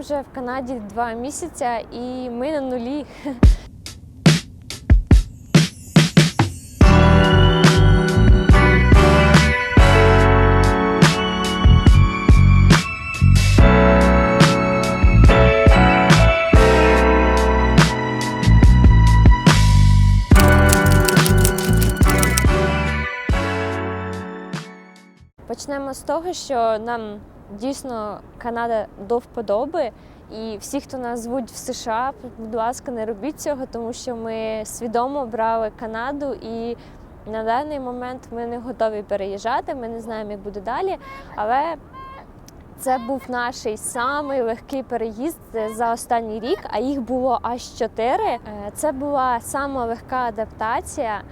вже в Канаді два місяці, і ми на нулі. Почнемо з того, що нам дійсно Канада до вподоби. І всі, хто нас звуть в США, будь ласка, не робіть цього, тому що ми свідомо брали Канаду і на даний момент ми не готові переїжджати. Ми не знаємо, як буде далі. Але це був наш самий легкий переїзд за останній рік, а їх було аж чотири. Е, Це була сама легка адаптація.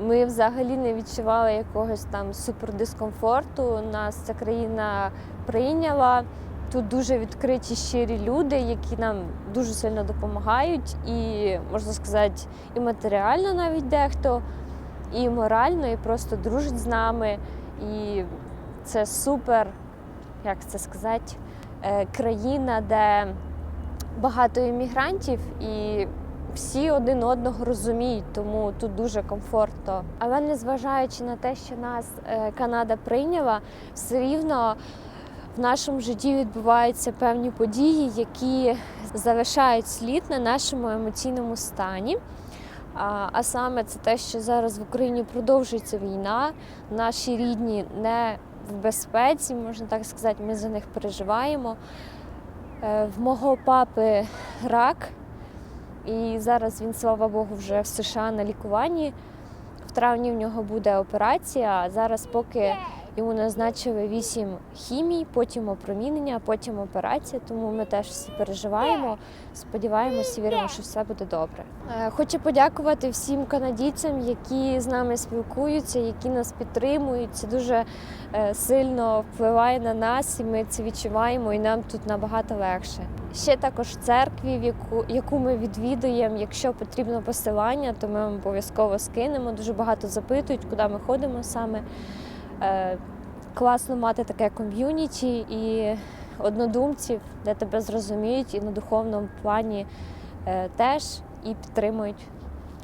Ми взагалі не відчували якогось там супердискомфорту. Нас ця країна прийняла. Тут дуже відкриті щирі люди, які нам дуже сильно допомагають, і можна сказати, і матеріально навіть дехто, і морально, і просто дружать з нами. І це супер, як це сказати, е, країна, де багато іммігрантів і всі один одного розуміють, тому тут дуже комфортно. Але незважаючи на те, що нас е, Канада прийняла, все рівно в нашому житті відбуваються певні події, які залишають слід на нашому емоційному стані. А, саме це те, що зараз в Україні продовжується війна, наші рідні не в безпеці, можна так сказати, ми за них переживаємо. Е, В мого папи рак, і зараз він, слава Богу, вже в США на лікуванні. В травні в нього буде операція. А зараз, поки йому назначили вісім хімій, потім опромінення, потім операція. Тому ми теж всі переживаємо. Сподіваємося, віримо, що все буде добре. Е, Хочу подякувати всім канадійцям, які з нами спілкуються, які нас підтримують. Це дуже е, сильно впливає на нас, і ми це відчуваємо, і нам тут набагато легше. Ще також церкві, в яку, яку ми відвідуємо. Якщо потрібно посилання, то ми обов'язково скинемо. Дуже багато запитують, куди ми ходимо саме. Е, класно мати таке ком'юніті і однодумців, де тебе зрозуміють і на духовному плані е, теж і підтримують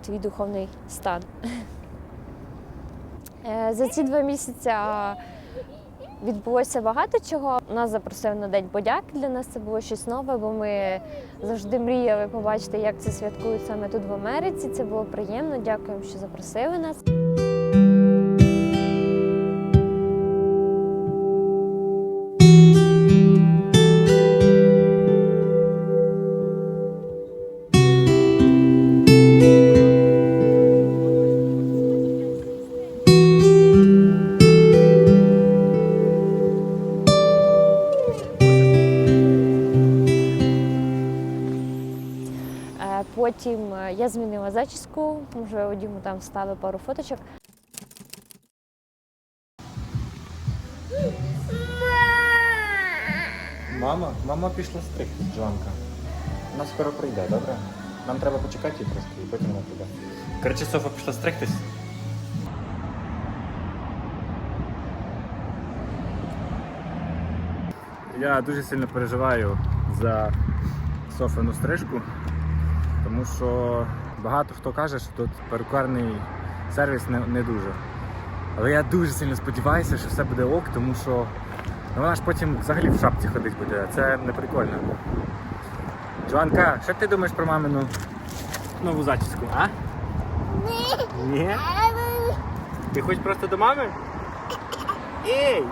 твій духовний стан. Е, За ці два місяці відбулося багато чого. Нас запросили на День подяки. Для нас це було щось нове, бо ми завжди мріяли побачити, як це святкують саме тут в Америці. Це було приємно. Дякуємо, що запросили нас. Потім е, я змінила зачіску, можливо, Діму там вставив пару фоточок. Мама, мама пішла стригти, Джоанка. Вона скоро прийде, добре? Нам треба почекати її трошки, і потім вона прийде. Коротше, Софа пішла стригтись. Я дуже сильно переживаю за Софину стрижку, тому що багато хто каже, що тут перукарний сервіс не, не дуже. Але я дуже сильно сподіваюся, що все буде ок, тому що ну, вона ж потім взагалі в шапці ходить буде, а це не прикольно. Джоанка, що ти думаєш про мамину нову зачіску, а? Ні. Ні? Ти хочеш просто до мами? Ей!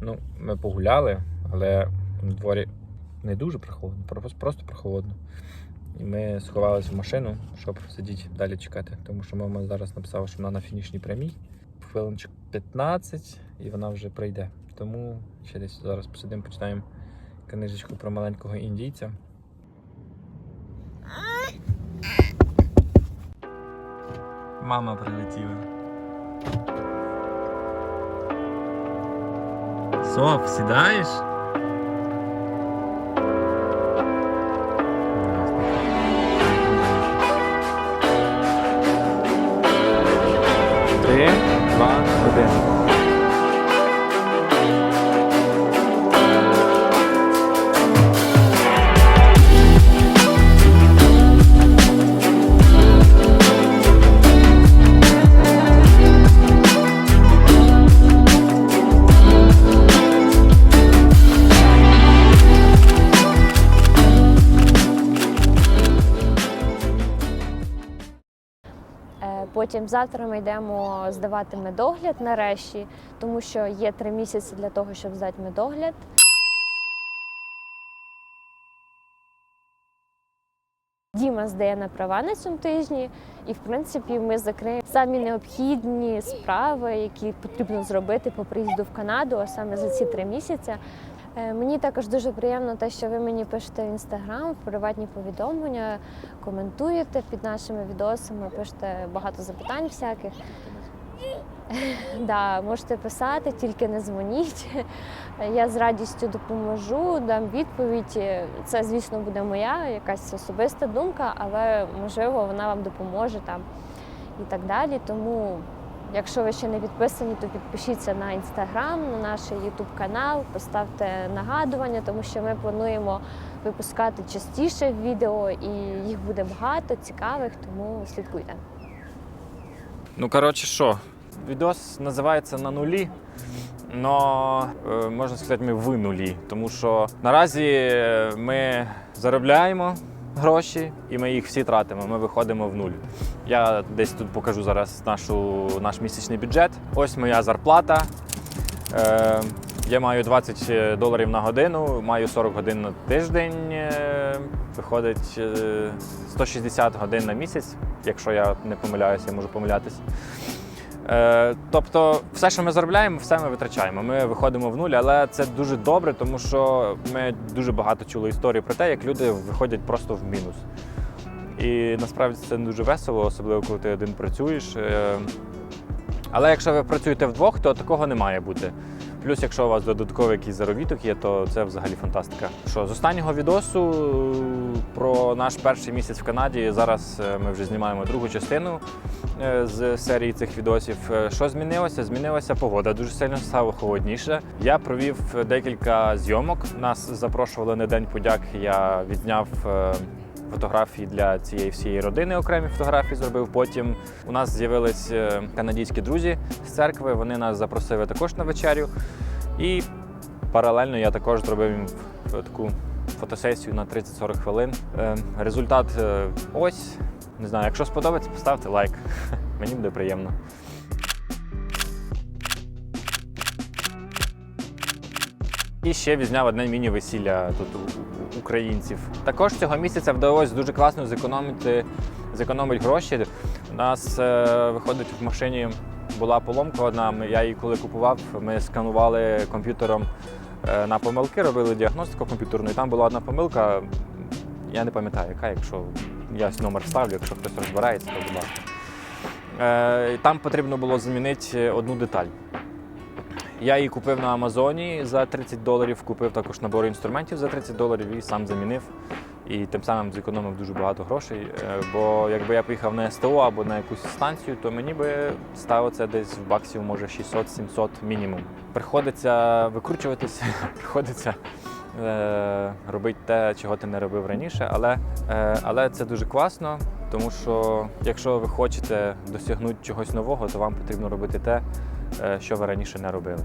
Ну, ми погуляли, але на дворі не дуже прохолодно, просто- прохолодно. І ми сховалися в машину, щоб сидіти далі чекати. Тому що мама зараз написала, що вона на фінішній прямій. Хвилинчик 15 і вона вже прийде. Тому ще десь зараз посидимо, почитаємо книжечку про маленького індійця. Мама прилетіла. Top, cidades? Потім завтра ми йдемо здавати медогляд нарешті, тому що є три місяці для того, щоб здати медогляд. Діма здає на права на цьому тижні, і в принципі ми закриємо самі необхідні справи, які потрібно зробити по приїзду в Канаду, а саме за ці три місяці. Е, Мені також дуже приємно те, що ви мені пишете в інстаграм, в приватні повідомлення, коментуєте під нашими відосами, пишете багато запитань всяких. Да, можете писати, тільки не дзвоніть. Я з радістю допоможу, дам відповідь. Це, звісно, буде моя якась особиста думка, але можливо вона вам допоможе там і так далі. Тому, якщо ви ще не підписані, то підпишіться на інстаграм, на наш ютуб канал, поставте нагадування, тому що ми плануємо випускати частіше відео, і їх буде багато цікавих, тому слідкуйте. Ну, коротше, що? Відос називається на нулі. Но е, можна сказати, ми в нулі, тому що наразі е, ми заробляємо гроші і ми їх всі тратимо. Ми виходимо в нуль. Я десь тут покажу зараз нашу, наш місячний бюджет. Ось моя зарплата. Е, я маю 20 доларів на годину, маю 40 годин на тиждень. е, Виходить е, 160 годин на місяць, якщо я не помиляюся, я можу помилятися. Е, тобто, все, що ми заробляємо, все ми витрачаємо. Ми виходимо в нуль, але це дуже добре, тому що ми дуже багато чули історії про те, як люди виходять просто в мінус. І насправді це дуже весело, особливо коли ти один працюєш. Е, Але якщо ви працюєте вдвох, то такого не має бути. Плюс, якщо у вас додатковий якийсь заробіток є, то це взагалі фантастика. Що з останнього відосу про наш перший місяць в Канаді. Зараз е, ми вже знімаємо другу частину е, з серії цих відосів. Е, Що змінилося? Змінилася погода. Дуже сильно стало холодніше. Я провів декілька зйомок. Нас запрошували на день подяк. Я відзняв. е, Фотографії для цієї всієї родини окремі фотографії зробив. Потім у нас з'явились канадські друзі з церкви. Вони нас запросили також на вечерю. І паралельно я також зробив їм таку фотосесію на 30-40 хвилин. Е, Результат е, ось. Не знаю, якщо сподобається, поставте лайк. Мені буде приємно. І ще відзняв одне міні-весілля тут у- українців. Також цього місяця вдалося дуже класно зекономити, зекономити гроші. У нас е, виходить в машині була поломка одна. Я її коли купував, ми сканували комп'ютером на помилки, робили діагностику комп'ютерну, і там була одна помилка. Я не пам'ятаю, яка, якщо я номер ставлю, якщо хтось розбирається, то будь ласка. Е, Там потрібно було замінити одну деталь. Я її купив на Амазоні за 30 доларів, купив також набор інструментів за 30 доларів і сам замінив. І тим самим зекономив дуже багато грошей. Е, Бо якби я поїхав на СТО або на якусь станцію, то мені би стало це десь в баксів, може 600-700 мінімум. Приходиться викручуватися, приходиться е, робити те, чого ти не робив раніше. Але, е, але це дуже класно, тому що якщо ви хочете досягнути чогось нового, то вам потрібно робити те, що ви раніше не робили.